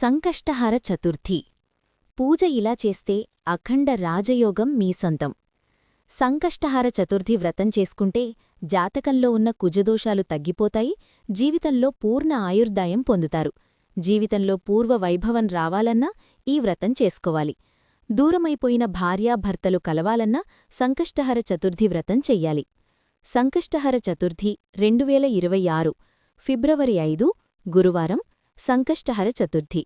సంకష్టహార చతుర్థి. పూజ ఇలా చేస్తే అఖండ రాజయోగం మీ సొంతం. సంకష్టహార చతుర్థి వ్రతం చేసుకుంటే జాతకంలో ఉన్న కుజదోషాలు తగ్గిపోతాయి జీవితంలో పూర్ణ ఆయుర్దాయం పొందుతారు. జీవితంలో పూర్వ వైభవం రావాలన్నా ఈ వ్రతం చేసుకోవాలి. దూరమైపోయిన భార్యాభర్తలు కలవాలన్నా సంకష్టహర చతుర్థి వ్రతం చెయ్యాలి. సంకష్టహర చతుర్థి రెండువేల ఇరవై ఆరు ఫిబ్రవరి ఐదు గురువారం సంకష్టహర చతుర్థి.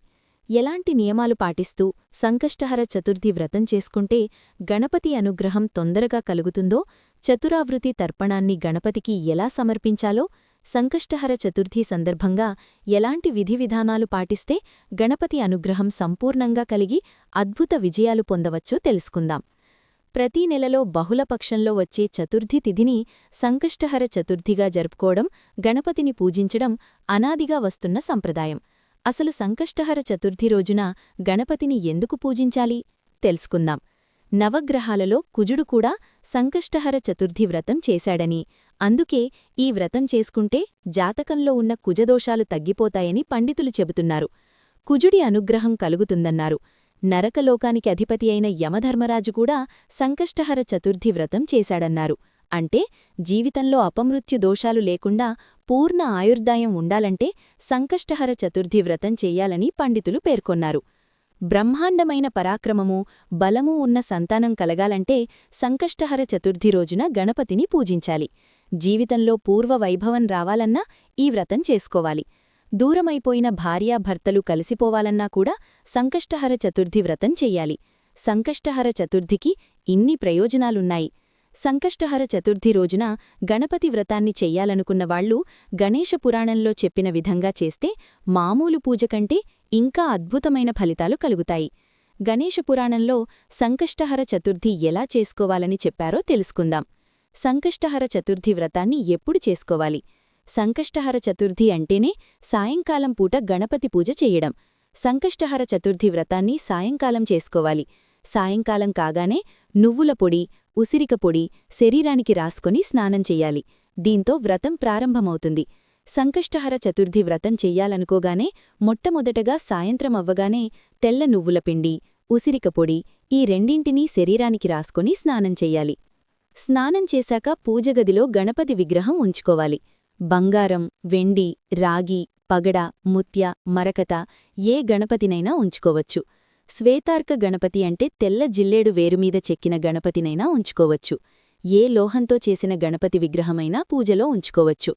ఎలాంటి నియమాలు పాటిస్తూ సంకష్టహర చతుర్థి వ్రతం చేసుకుంటే గణపతి అనుగ్రహం తొందరగా కలుగుతుందో చతురావృతి తర్పణాన్ని గణపతికి ఎలా సమర్పించాలో సంకష్టహర చతుర్థి సందర్భంగా ఎలాంటి విధి విధానాలు పాటిస్తే గణపతి అనుగ్రహం సంపూర్ణంగా కలిగి అద్భుత విజయాలు పొందవచ్చో తెలుసుకుందాం. ప్రతీ నెలలో బహుళపక్షంలో వచ్చే చతుర్థి తిథిని సంకష్టహర చతుర్థిగా జరుపుకోవడం గణపతిని పూజించడం అనాదిగా వస్తున్న సంప్రదాయం. అసలు సంకష్టహర చతుర్థి రోజున గణపతిని ఎందుకు పూజించాలి? తెలుసుకుందాం. నవగ్రహాలలో కుజుడు కూడా సంకష్టహర చతుర్థి వ్రతం చేశాడని. అందుకే ఈ వ్రతం చేసుకుంటే జాతకంలో ఉన్న కుజదోషాలు తగ్గిపోతాయని పండితులు చెబుతున్నారు. కుజుడి అనుగ్రహం కలుగుతుందన్నారు. నరకలోకానికి అధిపతి అయిన యమధర్మరాజు కూడా సంకష్టహర చతుర్థి వ్రతం చేశాడన్నారు. అంటే జీవితంలో అపమృత్యు దోషాలు లేకుండా పూర్ణ ఆయుర్దాయం ఉండాలంటే సంకష్టహర చతుర్థి వ్రతం చెయ్యాలని పండితులు పేర్కొన్నారు. బ్రహ్మాండమైన పరాక్రమము బలము ఉన్న సంతానం కలగాలంటే సంకష్టహర చతుర్థి రోజున గణపతిని పూజించాలి. జీవితంలో పూర్వ వైభవం రావాలన్నా ఈ వ్రతం చేసుకోవాలి. దూరమైపోయిన భార్యాభర్తలు కలిసిపోవాలన్నా కూడా సంకష్టహర చతుర్థి వ్రతం చెయ్యాలి సంకష్టహర చతుర్థికి ఇన్ని ప్రయోజనాలున్నాయి. సంకష్టహర చతుర్థి రోజున గణపతి వ్రతాన్ని చెయ్యాలనుకున్న వాళ్ళు పురాణంలో చెప్పిన విధంగా చేస్తే మామూలు పూజ కంటే ఇంకా అద్భుతమైన ఫలితాలు కలుగుతాయి. గణేశపురాణంలో సంకష్టహర చతుర్థి ఎలా చేసుకోవాలని చెప్పారో తెలుసుకుందాం. సంకష్టహర చతుర్థి వ్రతాన్ని ఎప్పుడు చేసుకోవాలి? సంకష్టహర చతుర్థి అంటేనే సాయంకాలం పూట గణపతి పూజ చేయడం. సంకష్టహర చతుర్థి వ్రతాన్ని సాయంకాలం చేసుకోవాలి. సాయంకాలం కాగానే నువ్వుల పొడి ఉసిరిక పొడి శరీరానికి రాసుకొని స్నానం చెయ్యాలి దీంతో వ్రతం ప్రారంభమవుతుంది. సంకష్టహర చతుర్థి వ్రతం చెయ్యాలనుకోగానే మొట్టమొదటగా సాయంత్రం అవ్వగానే తెల్ల నువ్వుల పిండి ఉసిరిక పొడి ఈ రెండింటినీ శరీరానికి రాసుకొని స్నానం చెయ్యాలి స్నానం చేశాక పూజగదిలో గణపతి విగ్రహం ఉంచుకోవాలి. బంగారం వెండి రాగి పగడ ముత్య మరకత ఏ గణపతినైనా ఉంచుకోవచ్చు. శ్వేతార్క గణపతి అంటే తెల్ల జిల్లేడు వేరుమీద చెక్కిన గణపతినైనా ఉంచుకోవచ్చు. ఏ లోహంతో చేసిన గణపతి విగ్రహమైనా పూజలో ఉంచుకోవచ్చు.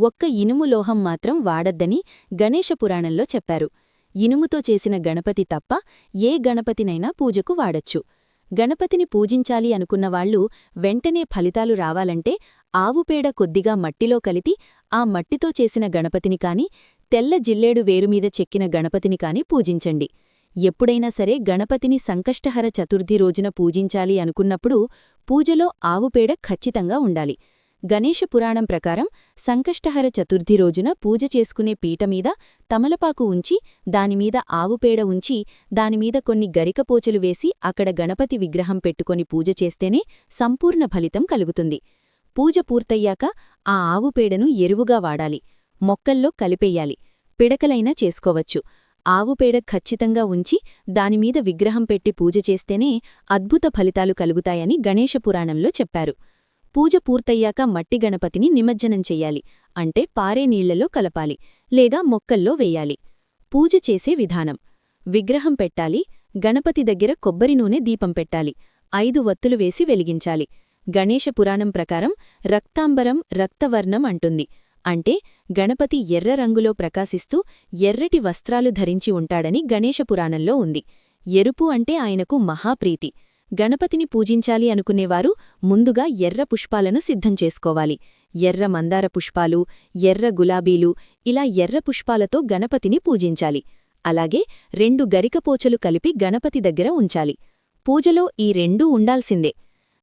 ఒక్క ఇనుము లోహం మాత్రం వాడద్దని గణేశపురాణంలో చెప్పారు. ఇనుముతో చేసిన గణపతి తప్ప ఏ గణపతినైనా పూజకు వాడచ్చు. గణపతిని పూజించాలి అనుకున్నవాళ్ళు వెంటనే ఫలితాలు రావాలంటే ఆవుపేడ కొద్దిగా మట్టిలో కలితి ఆ మట్టితో చేసిన గణపతిని కాని తెల్ల జిల్లేడు వేరుమీద చెక్కిన గణపతిని కాని పూజించండి. ఎప్పుడైనా సరే గణపతిని సంకష్టహర చతుర్థి రోజున పూజించాలి అనుకున్నప్పుడు పూజలో ఆవుపేడ ఖచ్చితంగా ఉండాలి. గణేష పురాణం ప్రకారం సంకష్టహర చతుర్థి రోజున పూజ చేసుకునే పీటమీద తమలపాకు ఉంచి దానిమీద ఆవుపేడ ఉంచి దానిమీద కొన్ని గరికపోచలు వేసి అక్కడ గణపతి విగ్రహం పెట్టుకొని పూజ చేస్తేనే సంపూర్ణ ఫలితం కలుగుతుంది. పూజ పూర్తయ్యాక ఆ ఆవుపేడను ఎరువుగా వాడాలి. మొక్కల్లో కలిపెయ్యాలి పిడకలైనా చేసుకోవచ్చు. ఆవుపేడ ఖచ్చితంగా ఉంచి దానిమీద విగ్రహం పెట్టి పూజ చేస్తేనే అద్భుత ఫలితాలు కలుగుతాయని గణేశపురాణంలో చెప్పారు. పూజ పూర్తయ్యాక మట్టి గణపతిని నిమజ్జనం చెయ్యాలి అంటే పారే నీళ్ళలో కలపాలి లేదా మొక్కల్లో వేయాలి. పూజ చేసే విధానం. విగ్రహం పెట్టాలి. గణపతి దగ్గర కొబ్బరి నూనె దీపం పెట్టాలి. ఐదు వత్తులు వేసి వెలిగించాలి. గణేశ పురాణం ప్రకారం రక్తాంబరం రక్తవర్ణం అంటుంది. అంటే గణపతి ఎర్ర రంగులో ప్రకాశిస్తూ ఎర్రటి వస్త్రాలు ధరించి ఉంటాడని గణేశపురాణంలో ఉంది. ఎరుపు అంటే ఆయనకు మహాప్రీతి. గణపతిని పూజించాలి అనుకునేవారు ముందుగా ఎర్ర పుష్పాలను సిద్ధం చేసుకోవాలి. ఎర్ర మందార పుష్పాలు ఎర్ర గులాబీలు ఇలా ఎర్ర పుష్పాలతో గణపతిని పూజించాలి. అలాగే రెండు గరికపోచలు కలిపి గణపతి దగ్గర ఉంచాలి. పూజలో ఈ రెండూ ఉండాల్సిందే.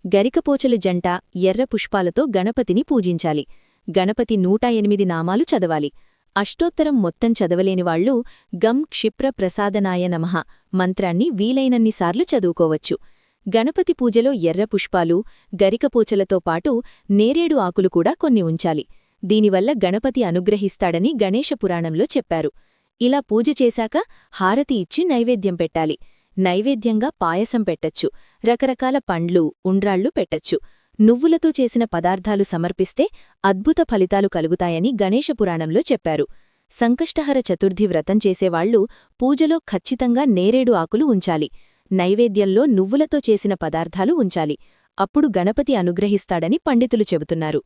గరికపోచలు జంట ఎర్ర పుష్పాలతో గణపతిని పూజించాలి. గణపతి నూట ఎనిమిది నామాలు చదవాలి. అష్టోత్తరం మొత్తం చదవలేనివాళ్ళు గం క్షిప్ర ప్రసాదనాయ నమః మంత్రాన్ని వీలైనన్నిసార్లు చదువుకోవచ్చు. గణపతి పూజలో ఎర్ర పుష్పాలు గరికపోచలతో పాటు నేరేడు ఆకులు కూడా కొన్ని ఉంచాలి. దీనివల్ల గణపతి అనుగ్రహిస్తాడని గణేశ పురాణంలో చెప్పారు. ఇలా పూజ చేశాక హారతి ఇచ్చి నైవేద్యం పెట్టాలి. నైవేద్యంగా పాయసం పెట్టచ్చు. రకరకాల పండ్లు ఉండ్రాళ్ళు పెట్టచ్చు. నువ్వులతో చేసిన పదార్థాలు సమర్పిస్తే అద్భుత ఫలితాలు కలుగుతాయని గణేశ పురాణంలో చెప్పారు. సంకష్టహర చతుర్థి వ్రతం చేసేవాళ్ళు పూజలో ఖచ్చితంగా నేరేడు ఆకులు ఉంచాలి. నైవేద్యంలో నువ్వులతో చేసిన పదార్థాలు ఉంచాలి. అప్పుడు గణపతి అనుగ్రహిస్తాడని పండితులు చెబుతున్నారు.